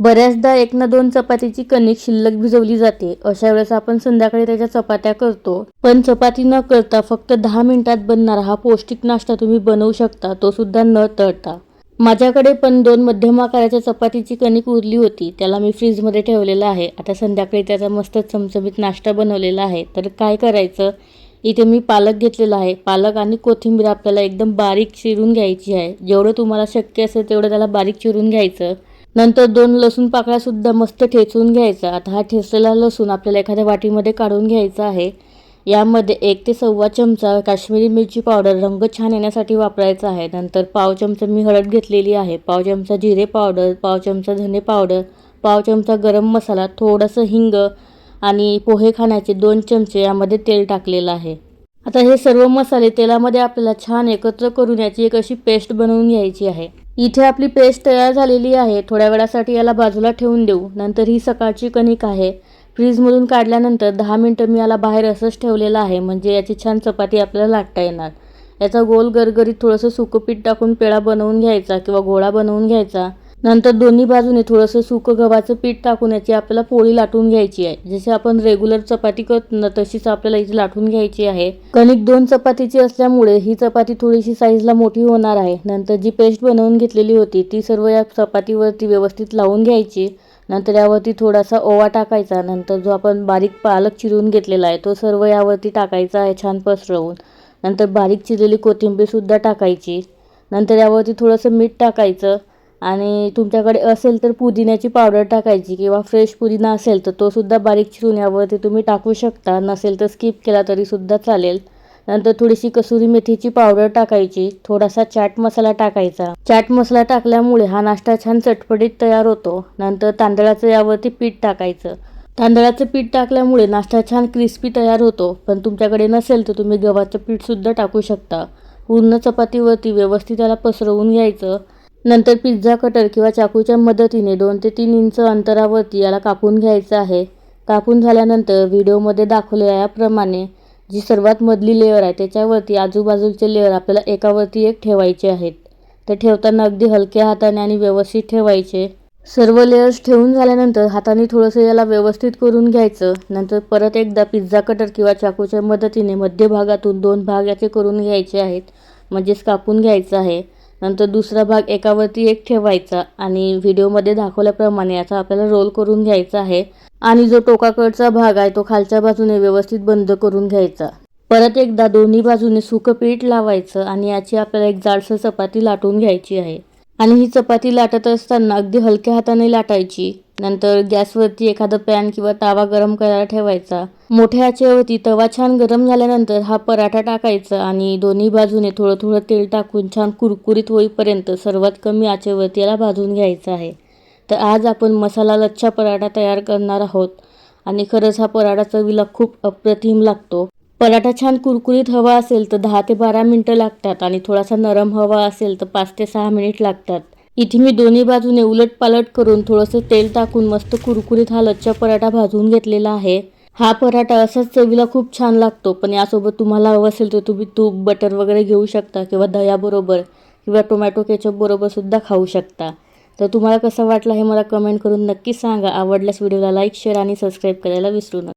बऱ्याचदा एक ना दोन चपातीची कणिक शिल्लक भिजवली जाते. अशा वेळेस आपण संध्याकाळी त्याच्या चपात्या करतो. पण चपाती न करता फक्त दहा मिनिटात बनणारा हा पौष्टिक नाश्ता तुम्ही बनवू शकता तो सुद्धा न तळता. माझ्याकडे पण दोन मध्यम आकाराच्या चपातीची कणिक उरली होती. त्याला मी फ्रीजमध्ये ठेवलेला आहे. आता संध्याकाळी त्याचा मस्त चमचमीत नाश्ता बनवलेला आहे. तर काय करायचं? इथे मी पालक घेतलेला आहे. पालक आणि कोथिंबीर आपल्याला एकदम बारीक चिरून घ्यायची आहे. जेवढं तुम्हाला शक्य असेल तेवढं त्याला बारीक चिरून घ्यायचं. नंतर दोन लसूण पाकळ्यासुद्धा मस्त ठेचून घ्यायचा. आता हा ठेचलेला लसूण आपल्याला एखाद्या वाटीमध्ये काढून घ्यायचा आहे. यामध्ये एक ते सव्वा चमचा काश्मीरी मिरची पावडर रंग छान येण्यासाठी वापरायचा आहे. नंतर पाव चमचा मी हळद घेतलेली आहे. पाव चमचा जिरे पावडर पाव चमचा धने पावडर पाव चमचा गरम मसाला थोडंसं हिंग आणि पोहे खाण्याचे दोन चमचे यामध्ये तेल टाकलेलं आहे. आता हे सर्व मसाले तेलामध्ये आपल्याला छान एकत्र करून याची एक अशी पेस्ट बनवून घ्यायची आहे. इथे आपली पेस्ट तयार झालेली आहे. थोड्या वेळासाठी याला बाजूला ठेवून देऊ. नंतर ही सकाळची कणिक आहे. फ्रीजमधून काढल्यानंतर दहा मिनटं मी याला बाहेर असंच ठेवलेलं आहे. म्हणजे याची छान चपाती आपल्याला लाटता येणार. याचा गोल गरगरीत थोडंसं सुकं पीठ टाकून पेळा बनवून घ्यायचा किंवा गोळा बनवून घ्यायचा. नंतर दोन्ही बाजूने थोडंसं सुकं गव्हाचं पीठ टाकून याची आपल्याला पोळी लाटून घ्यायची आहे. जशी आपण रेग्युलर चपाती करतो ना तशीच आपल्याला इथे लाटून घ्यायची आहे. कणिक दोन चपातीची असल्यामुळे ही चपाती थोडीशी साईजला मोठी होणार आहे. नंतर जी पेस्ट बनवून घेतलेली होती ती सर्व या चपातीवरती व्यवस्थित लावून घ्यायची. नंतर यावरती थोडासा ओवा टाकायचा. नंतर जो आपण बारीक पालक चिरून घेतलेला आहे तो सर्व यावरती टाकायचा आहे छान पसरवून. नंतर बारीक चिरलेली कोथिंबीरसुद्धा टाकायची. नंतर यावरती थोडंसं मीठ टाकायचं. आणि तुमच्याकडे असेल तर पुदिन्याची पावडर टाकायची किंवा फ्रेश पुदिना असेल तर तो सुद्धा बारीक चिरून यावरती तुम्ही टाकू शकता. नसेल तर स्किप केला तरीसुद्धा चालेल. नंतर थोडीशी कसुरी मेथीची पावडर टाकायची. थोडासा चाट मसाला टाकायचा. चाट मसाला टाकल्यामुळे हा नाश्ता छान चटपटीत तयार होतो. नंतर तांदळाचं यावरती पीठ टाकायचं. तांदळाचं पीठ टाकल्यामुळे नाश्ता छान क्रिस्पी तयार होतो. पण तुमच्याकडे नसेल तर तुम्ही गव्हाचं पीठसुद्धा टाकू शकता. पूर्ण चपातीवरती व्यवस्थित त्याला पसरवून घ्यायचं. नंतर पिझ्झा कटर किंवा चाकूच्या मदतीने दोन ते तीन इंच अंतरावरती याला कापून घ्यायचं आहे. कापून झाल्यानंतर व्हिडिओमध्ये दाखवल्याप्रमाणे याप्रमाणे जी सर्वात मधली लेअर आहे त्याच्यावरती आजूबाजूचे लेअर आपल्याला एकावरती एक ठेवायचे आहेत. ते ठेवताना अगदी हलक्या हाताने आणि व्यवस्थित ठेवायचे. सर्व लेअर्स ठेवून झाल्यानंतर हाताने थोडंसं याला व्यवस्थित करून घ्यायचं. नंतर परत एकदा पिझ्झा कटर किंवा चाकूच्या मदतीने मध्यभागातून दोन भाग याचे करून घ्यायचे आहेत. म्हणजेच कापून घ्यायचं आहे. नंतर दुसरा भाग एकावरती एक ठेवायचा आणि व्हिडिओमध्ये दाखवल्याप्रमाणे याचा आपल्याला रोल करून घ्यायचा आहे. आणि जो टोकाकडचा भाग आहे तो खालच्या बाजूने व्यवस्थित बंद करून घ्यायचा. परत एकदा दोन्ही बाजूने सुकं पीठ लावायचं आणि याची आपल्याला एक जाडसर चपाती लाटून घ्यायची आहे. आणि ही चपाती लाटत असताना अगदी हलक्या हाताने लाटायची. नंतर गॅसवरती एखादं पॅन किंवा तावा गरम करायला ठेवायचा. मोठ्या आचेवरती तवा छान गरम झाल्यानंतर हा पराठा टाकायचा आणि दोन्ही बाजूने थोडं थोडं तेल टाकून छान कुरकुरीत होईपर्यंत सर्वात कमी आचेवरती याला भाजून घ्यायचं आहे. तर आज आपण मसाला लच्छा पराठा तयार करणार आहोत आणि खरंच हा पराठा चवीला खूप अप्रतिम लागतो. पराठा छान कुरकुरीत हवा असेल तर दहा ते बारा मिनटं लागतात आणि थोडासा नरम हवा असेल तर पाच ते सहा मिनिट लागतात. इथे मी दोन्ही बाजूने उलट पालट करून थोडंसं तेल टाकून मस्त कुरकुरीत हा लच्चा पराठा भाजून घेतलेला आहे. हा पराठा असाच चवीला खूप छान लागतो पण यासोबत तुम्हाला हवं असेल तर तुम्ही तूप बटर वगैरे घेऊ शकता किंवा दह्याबरोबर किंवा टोमॅटो केचपबरोबर सुद्धा खाऊ शकता. तर तुम्हाला कसं वाटलं हे मला कमेंट करून नक्की सांगा. आवडल्यास व्हिडिओला लाईक शेअर आणि सबस्क्राईब करायला विसरू नका.